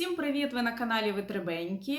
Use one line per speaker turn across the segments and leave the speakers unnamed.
Всім привіт! Ви на каналі Витребенькі.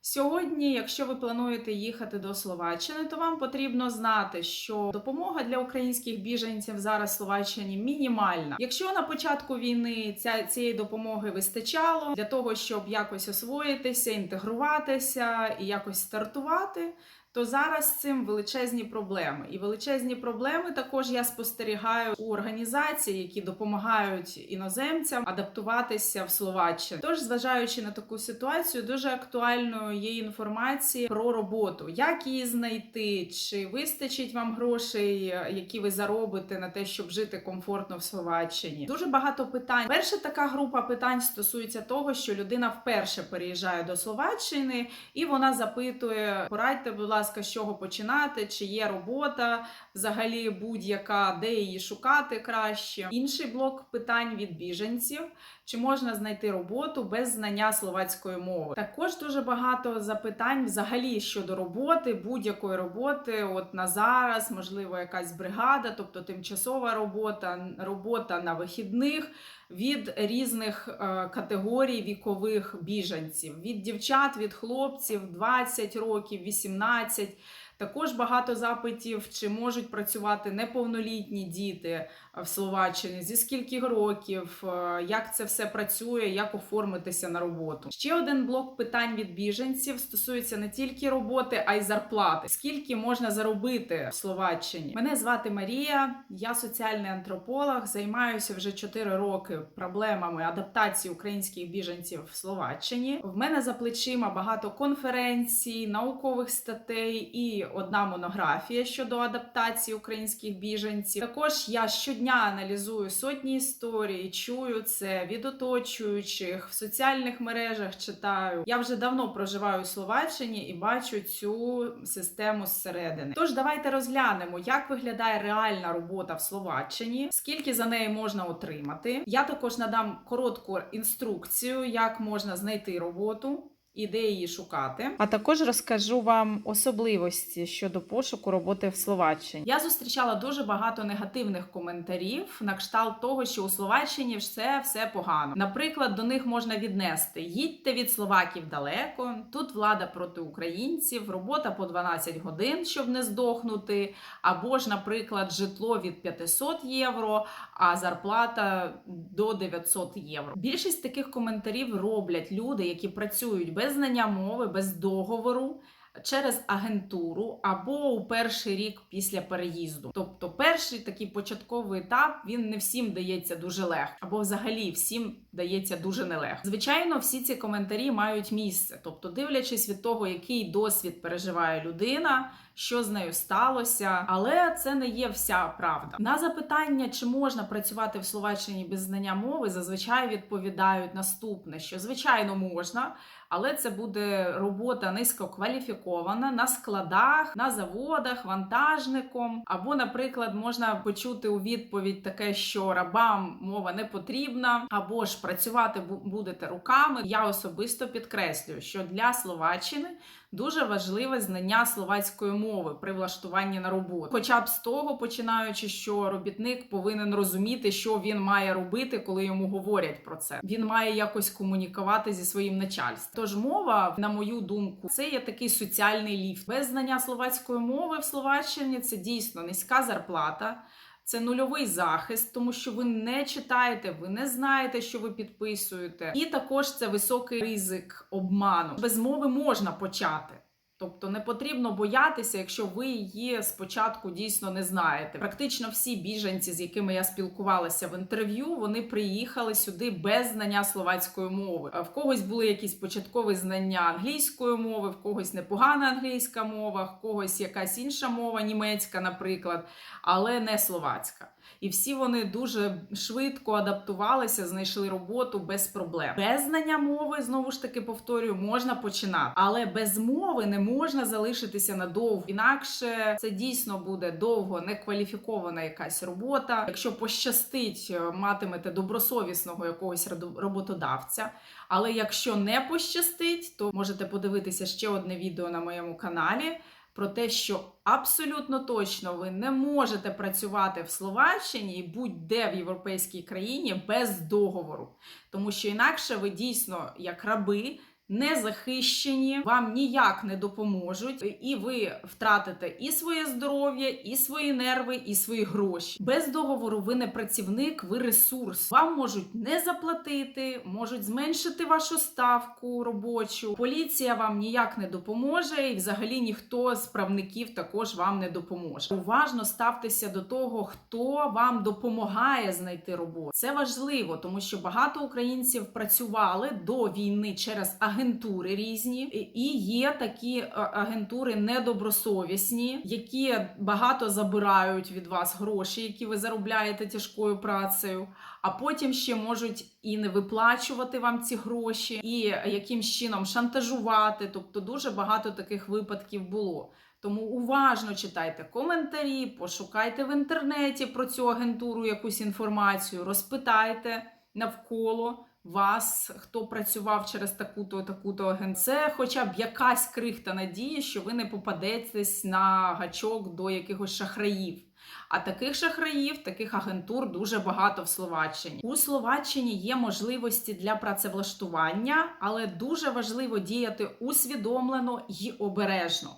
Сьогодні, якщо ви плануєте їхати до Словаччини, то вам потрібно знати, що допомога для українських біженців зараз в Словаччині мінімальна. Якщо на початку війни ця, цієї допомоги вистачало для того, щоб якось освоїтися, інтегруватися і якось стартувати. То зараз з цим величезні проблеми. І величезні проблеми також я спостерігаю у організацій, які допомагають іноземцям адаптуватися в Словаччині. Тож, зважаючи на таку ситуацію, дуже актуальною є інформація про роботу, як її знайти, чи вистачить вам грошей, які ви заробите на те, щоб жити комфортно в Словаччині. Дуже багато питань. Перша така група питань стосується того, що людина вперше переїжджає до Словаччини, і вона запитує: порадьте, будь ласка, з чого починати, чи є робота, взагалі будь-яка, де її шукати краще. Інший блок питань від біженців. Чи можна знайти роботу без знання словацької мови? Також дуже багато запитань взагалі щодо роботи, будь-якої роботи. От на зараз, можливо, якась бригада, тобто тимчасова робота, робота на вихідних від різних е, категорій вікових біженців: від дівчат, від хлопців 20 років, 18. Також багато запитів, чи можуть працювати неповнолітні діти в Словаччині, зі скільки років, е, як це все працює, як оформитися на роботу. Ще один блок питань від біженців стосується не тільки роботи, а й зарплати. Скільки можна заробити в Словаччині? Мене звати Марія, я соціальний антрополог, займаюся вже 4 роки проблемами адаптації українських біженців в Словаччині. В мене за плечима багато конференцій, наукових статей і одна монографія щодо адаптації українських біженців. Також я щодня аналізую сотні історій, чую це від оточуючих в соціальних мережах. Читаю. Я вже давно проживаю у Словаччині і бачу цю систему зсередини. Тож давайте розглянемо, як виглядає реальна робота в Словаччині, скільки за неї можна отримати. Я також надам коротку інструкцію, як можна знайти роботу і де її шукати. А також розкажу вам особливості щодо пошуку роботи в Словаччині. Я зустрічала дуже багато негативних коментарів на кшталт того, що у Словаччині все, все погано. Наприклад, до них можна віднести: їдьте від словаків далеко. Тут влада проти українців, робота по 12 годин, щоб не здохнути. Або ж, наприклад, житло від 500 євро, а зарплата до 900 євро. Більшість таких коментарів роблять люди, які працюють без знання мови, без договору. Через агентуру або у перший рік після переїзду, тобто перший такий початковий етап він не всім дається дуже легко, або взагалі всім дається дуже нелегко. Звичайно, всі ці коментарі мають місце, тобто, дивлячись від того, який досвід переживає людина, що з нею сталося, але це не є вся правда. На запитання, чи можна працювати в Словаччині без знання мови, зазвичай відповідають наступне: що звичайно можна. Але це буде робота низькокваліфікована на складах, на заводах, вантажником. Або, наприклад, можна почути у відповідь таке, що рабам мова не потрібна, або ж працювати будете руками. Я особисто підкреслюю, що для Словаччини. Дуже важливе знання словацької мови при влаштуванні на роботу, хоча б з того починаючи, що робітник повинен розуміти, що він має робити, коли йому говорять про це. Він має якось комунікувати зі своїм начальством. Тож мова, на мою думку, це є такий соціальний ліфт. Без знання словацької мови в Словаччині це дійсно низька зарплата. Це нульовий захист, тому що ви не читаєте, ви не знаєте, що ви підписуєте. І також це високий ризик обману. Без мови можна почати. Тобто не потрібно боятися, якщо ви її спочатку дійсно не знаєте. Практично всі біженці, з якими я спілкувалася в інтерв'ю, вони приїхали сюди без знання словацької мови. В когось були якісь початкові знання англійської мови, в когось непогана англійська мова, в когось якась інша мова, німецька, наприклад, але не словацька. І всі вони дуже швидко адаптувалися, знайшли роботу без проблем. Без знання мови, знову ж таки повторюю, можна починати, але без мови не можна залишитися надовго. Інакше це дійсно буде довго некваліфікована якась робота. Якщо пощастить, матимете добросовісного якогось роботодавця. Але якщо не пощастить, то можете подивитися ще одне відео на моєму каналі про те, що абсолютно точно ви не можете працювати в Словаччині і будь-де в європейській країні без договору, тому що інакше ви дійсно як раби. Не захищені, вам ніяк не допоможуть, і ви втратите і своє здоров'я, і свої нерви, і свої гроші. Без договору ви не працівник, ви ресурс. Вам можуть не заплатити, можуть зменшити вашу ставку робочу. Поліція вам ніяк не допоможе, і взагалі ніхто з правників також вам не допоможе. Уважно ставтеся до того, хто вам допомагає знайти роботу. Це важливо, тому що багато українців працювали до війни через агентури різні, і є такі е, агентури недобросовісні, які багато забирають від вас гроші, які ви заробляєте тяжкою працею. А потім ще можуть і не виплачувати вам ці гроші, і якимсь чином шантажувати. Тобто дуже багато таких випадків було. Тому уважно читайте коментарі, пошукайте в інтернеті про цю агентуру якусь інформацію, розпитайте навколо вас, хто працював через таку-то таку-то агент. Це хоча б якась крихта надії, що ви не попадетесь на гачок до якихось шахраїв. А таких шахраїв, таких агентур дуже багато в Словаччині. У Словаччині є можливості для працевлаштування, але дуже важливо діяти усвідомлено і обережно.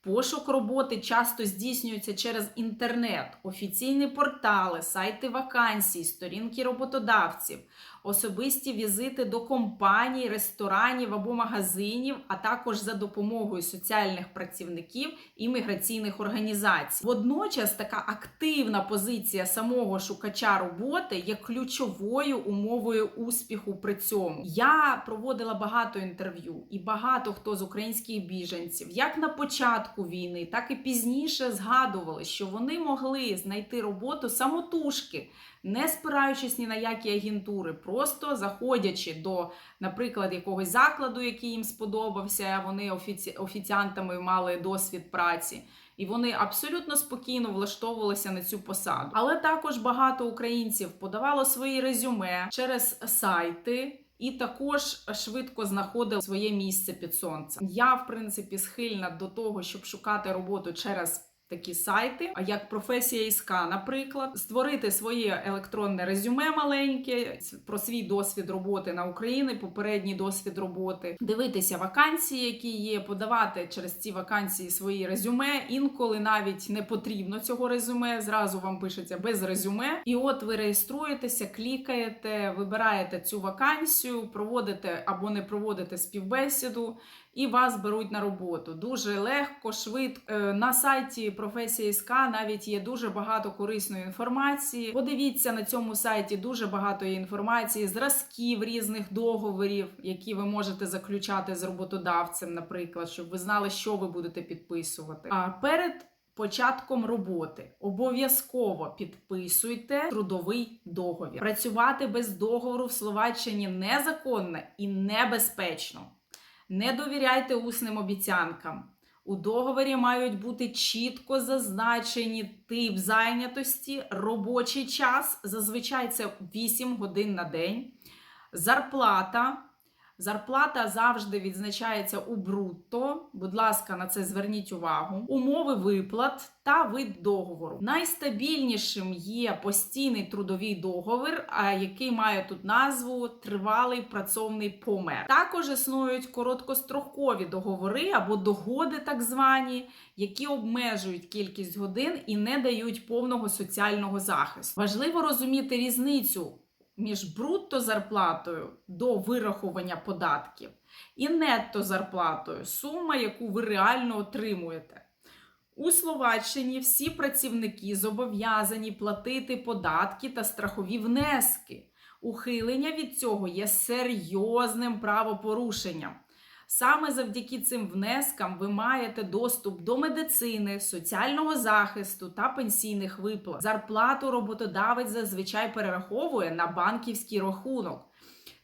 Пошук роботи часто здійснюється через інтернет, офіційні портали, сайти вакансій, сторінки роботодавців, особисті візити до компаній, ресторанів або магазинів, а також за допомогою соціальних працівників і міграційних організацій. Водночас така активна позиція самого шукача роботи є ключовою умовою успіху при цьому. Я проводила багато інтерв'ю, і багато хто з українських біженців, як на початку війни, так і пізніше згадували, що вони могли знайти роботу самотужки не спираючись ні на які агентури, просто заходячи до, наприклад, якогось закладу, який їм сподобався, вони офіці... офіціантами мали досвід праці. І вони абсолютно спокійно влаштовувалися на цю посаду. Але також багато українців подавало свої резюме через сайти. І також швидко знаходив своє місце під сонцем. Я, в принципі, схильна до того, щоб шукати роботу через такі сайти, як професія ІСК, наприклад, створити своє електронне резюме маленьке про свій досвід роботи на Україні, попередній досвід роботи, дивитися вакансії, які є, подавати через ці вакансії свої резюме. Інколи навіть не потрібно цього резюме. Зразу вам пишеться без резюме. І от ви реєструєтеся, клікаєте, вибираєте цю вакансію, проводите або не проводите співбесіду і вас беруть на роботу. Дуже легко, швидко. Е, на сайті професії СК навіть є дуже багато корисної інформації. Подивіться на цьому сайті дуже багато інформації, зразків різних договорів, які ви можете заключати з роботодавцем, наприклад, щоб ви знали, що ви будете підписувати. А перед Початком роботи обов'язково підписуйте трудовий договір. Працювати без договору в Словаччині незаконно і небезпечно. Не довіряйте усним обіцянкам. У договорі мають бути чітко зазначені тип зайнятості, робочий час, зазвичай це 8 годин на день, зарплата. Зарплата завжди відзначається у брутто. Будь ласка, на це зверніть увагу. Умови виплат та вид договору. Найстабільнішим є постійний трудовий договір, який має тут назву Тривалий працовний помер. Також існують короткострокові договори або догоди, так звані, які обмежують кількість годин і не дають повного соціального захисту. Важливо розуміти різницю між брутто зарплатою до вирахування податків і нетто зарплатою сума, яку ви реально отримуєте. У Словаччині всі працівники зобов'язані платити податки та страхові внески. Ухилення від цього є серйозним правопорушенням. Саме завдяки цим внескам ви маєте доступ до медицини, соціального захисту та пенсійних виплат. Зарплату роботодавець зазвичай перераховує на банківський рахунок.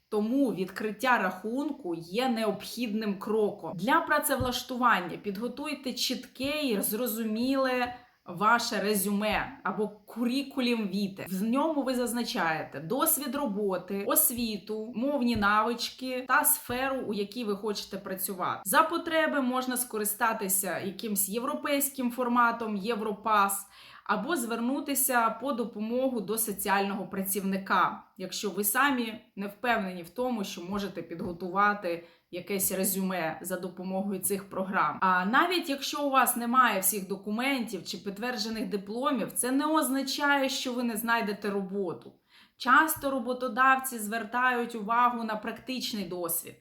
Тому відкриття рахунку є необхідним кроком. Для працевлаштування підготуйте чітке і зрозуміле ваше резюме або курікулім віте. В ньому ви зазначаєте досвід роботи, освіту, мовні навички та сферу, у якій ви хочете працювати. За потреби можна скористатися якимсь європейським форматом Європас. Або звернутися по допомогу до соціального працівника, якщо ви самі не впевнені в тому, що можете підготувати якесь резюме за допомогою цих програм. А навіть якщо у вас немає всіх документів чи підтверджених дипломів, це не означає, що ви не знайдете роботу. Часто роботодавці звертають увагу на практичний досвід.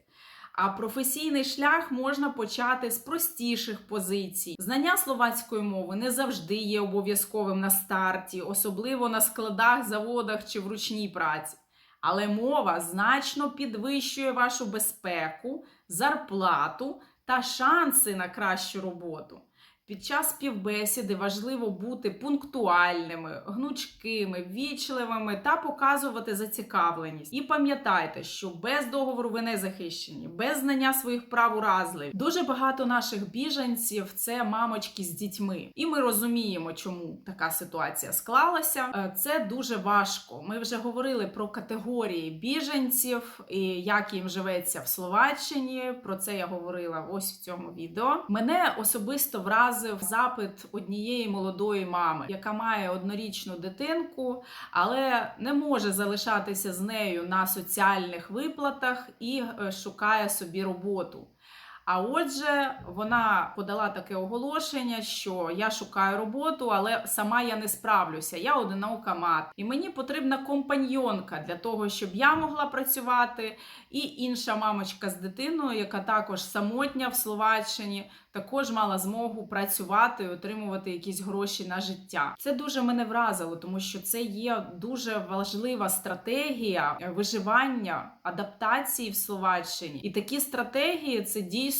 А професійний шлях можна почати з простіших позицій. Знання словацької мови не завжди є обов'язковим на старті, особливо на складах, заводах чи в ручній праці. Але мова значно підвищує вашу безпеку, зарплату та шанси на кращу роботу. Під час співбесіди важливо бути пунктуальними, гнучкими, вічливими та показувати зацікавленість. І пам'ятайте, що без договору ви не захищені, без знання своїх прав уразливі. Дуже багато наших біженців це мамочки з дітьми, і ми розуміємо, чому така ситуація склалася. Е, Це дуже важко. Ми вже говорили про категорії біженців і як їм живеться в Словаччині. Про це я говорила ось в цьому відео. Мене особисто вразив запит однієї молодої мами, яка має однорічну дитинку, але не може залишатися з нею на соціальних виплатах і е, шукає собі роботу. А отже, вона подала таке оголошення, що я шукаю роботу, але сама я не справлюся. Я одинока мат, і мені потрібна компаньйонка для того, щоб я могла працювати, і інша мамочка з дитиною, яка також самотня в Словаччині, також мала змогу працювати і отримувати якісь гроші на життя. Це дуже мене вразило, тому що це є дуже важлива стратегія виживання, адаптації в Словаччині. І такі стратегії це дійсно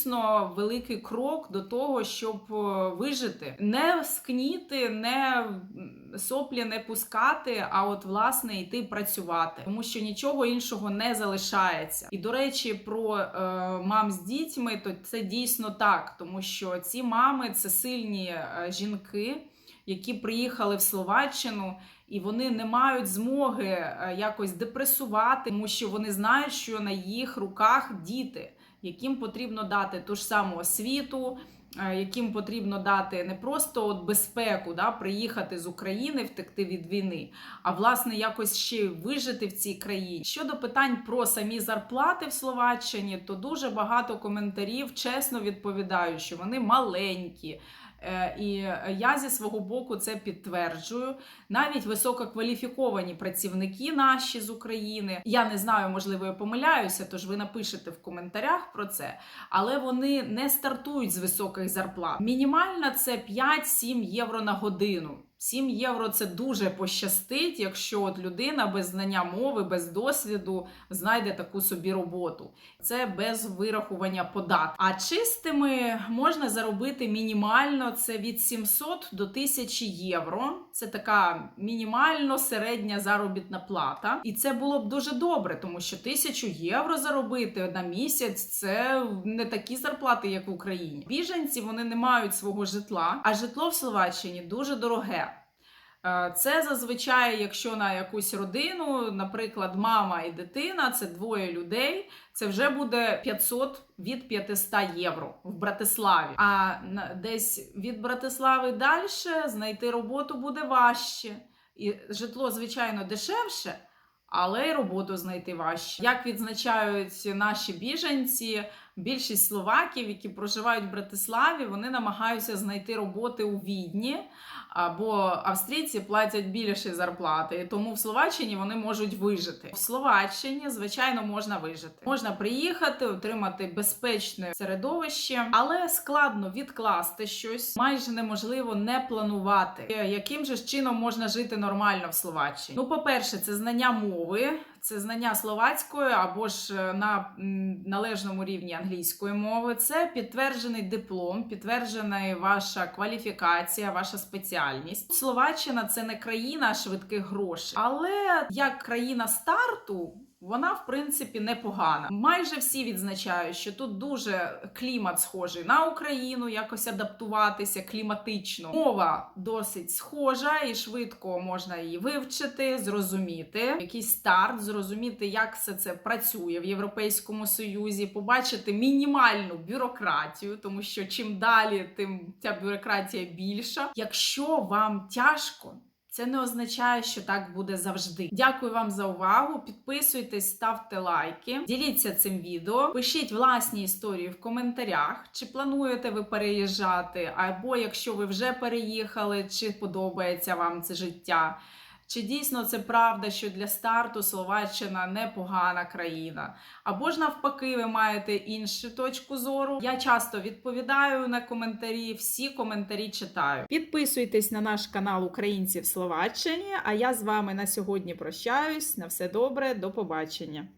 великий крок до того, щоб е, вижити, не скніти, не соплі не пускати, а от власне йти працювати, тому що нічого іншого не залишається. І до речі, про е, мам з дітьми, то це дійсно так, тому що ці мами це сильні е, жінки, які приїхали в Словаччину. І вони не мають змоги е, якось депресувати, тому що вони знають, що на їх руках діти, яким потрібно дати ту ж саму освіту, яким потрібно дати не просто от безпеку, да, приїхати з України, втекти від війни, а власне якось ще вижити в цій країні. Щодо питань про самі зарплати в Словаччині, то дуже багато коментарів чесно відповідають, що вони маленькі. Е, І я зі свого боку це підтверджую. Навіть висококваліфіковані працівники наші з України. Я не знаю, можливо, я помиляюся, тож ви напишете в коментарях про це. Але вони не стартують з високих зарплат. Мінімальна це 5-7 євро на годину. 7 євро це дуже пощастить, якщо от людина без знання мови, без досвіду знайде таку собі роботу. Це без вирахування податків. А чистими можна заробити мінімально це від 700 до 1000 євро. Це така мінімально середня заробітна плата. І це було б дуже добре, тому що 1000 євро заробити на місяць це не такі зарплати, як в Україні. Біженці вони не мають свого житла, а житло в Словаччині дуже дороге. Е, Це зазвичай, якщо на якусь родину, наприклад, мама і дитина, це двоє людей, це вже буде 500 від 500 євро в Братиславі. А десь від Братислави далі знайти роботу буде важче. І житло, звичайно, дешевше, але й роботу знайти важче. Як відзначають наші біженці, більшість словаків, які проживають в Братиславі, вони намагаються знайти роботи у Відні. Або австрійці платять більші зарплати, тому в Словаччині вони можуть вижити. В Словаччині, звичайно, можна вижити. Можна приїхати, отримати безпечне середовище, але складно відкласти щось. Майже неможливо не планувати. Яким же чином можна жити нормально в Словаччині? Ну, по-перше, це знання мови. Це знання словацької або ж е, на належному рівні англійської мови. Це підтверджений диплом, підтверджена ваша кваліфікація, ваша спеціальність. Словаччина це не країна швидких грошей, але як країна старту. Вона, в принципі, непогана. Майже всі відзначають, що тут дуже клімат схожий на Україну, якось адаптуватися кліматично. Мова досить схожа і швидко можна її вивчити, зрозуміти. Якийсь старт, зрозуміти, як все це працює в Європейському Союзі, побачити мінімальну бюрократію, тому що чим далі, тим ця бюрократія більша. Якщо вам тяжко. Це не означає, що так буде завжди. Дякую вам за увагу. Підписуйтесь, ставте лайки, діліться цим відео, пишіть власні історії в коментарях, чи плануєте ви переїжджати, або якщо ви вже переїхали, чи подобається вам це життя. Чи дійсно це правда, що для старту Словаччина непогана країна? Або ж навпаки, ви маєте іншу точку зору? Я часто відповідаю на коментарі, всі коментарі читаю. Підписуйтесь на наш канал Українці в Словаччині. А я з вами на сьогодні прощаюсь. На все добре, до побачення.